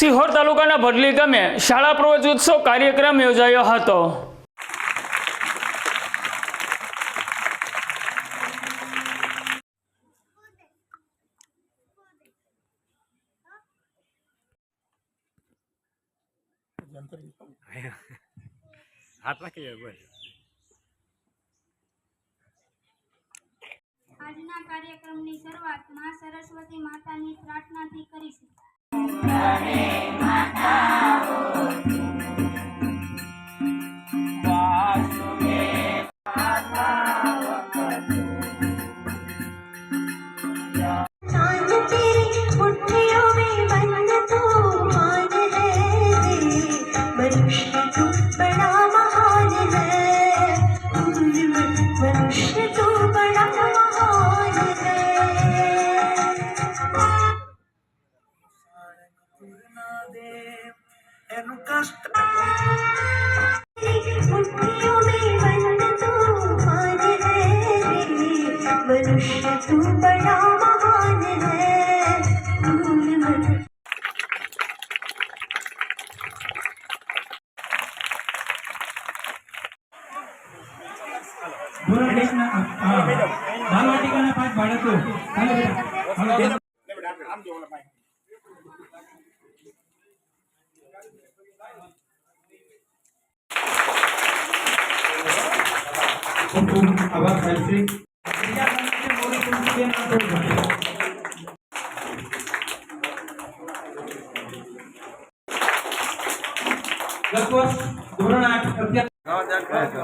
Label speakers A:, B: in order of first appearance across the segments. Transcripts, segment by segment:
A: સિહોર તાલુકાના ભડલી ગામે શાળા પ્રવચોત્સવ કાર્યક્રમ યોજાયો હતો.
B: આજના કાર્યક્રમની શરૂઆત મા સરસ્વતી માતાની પ્રાર્થનાથી કરીશું
C: Merdeka!
D: એનું કષ્ટ.
C: મનુષ્ય તું બડા મહાન
E: હૈ ભૂરા દેશના બાળવાટિકાના પાંચ બાળકો આભાર. બીજા બાળકને મોડી પૂરી બેન આપો ભાઈ. ગત વર્ષ ધોરણ આઠ અત્યારે
F: તો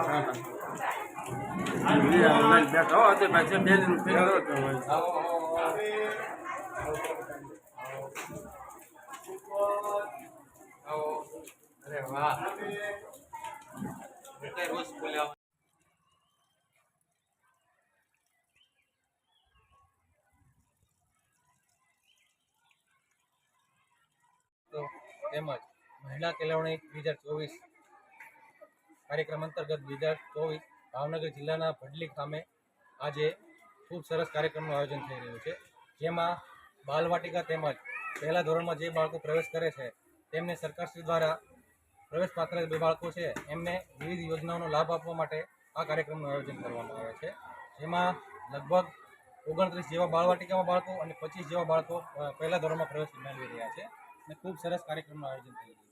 F: તેમજ મહિલા કેળવણી બે હજાર ચોવીસ કાર્યક્રમ અંતર્ગત બે હજાર ચોવીસ ભાવનગર જિલ્લાના ભડલી ગામે આજે ખૂબ સરસ કાર્યક્રમનું આયોજન થઈ રહ્યું છે. જેમાં બાલવાટિકા તેમજ પહેલા ધોરણમાં જે બાળકો પ્રવેશ કરે છે, તેમને સરકારશ્રી દ્વારા પ્રવેશ પાત્ર બે બાળકો છે, એમને વિવિધ યોજનાઓનો લાભ આપવા માટે આ કાર્યક્રમનું આયોજન કરવામાં આવે છે. જેમાં લગભગ ઓગણત્રીસ જેવા બાળવાટિકામાં બાળકો અને પચીસ જેવા બાળકો પહેલા ધોરણમાં પ્રવેશ મેળવી રહ્યા છે. અને ખૂબ સરસ કાર્યક્રમનું આયોજન થયું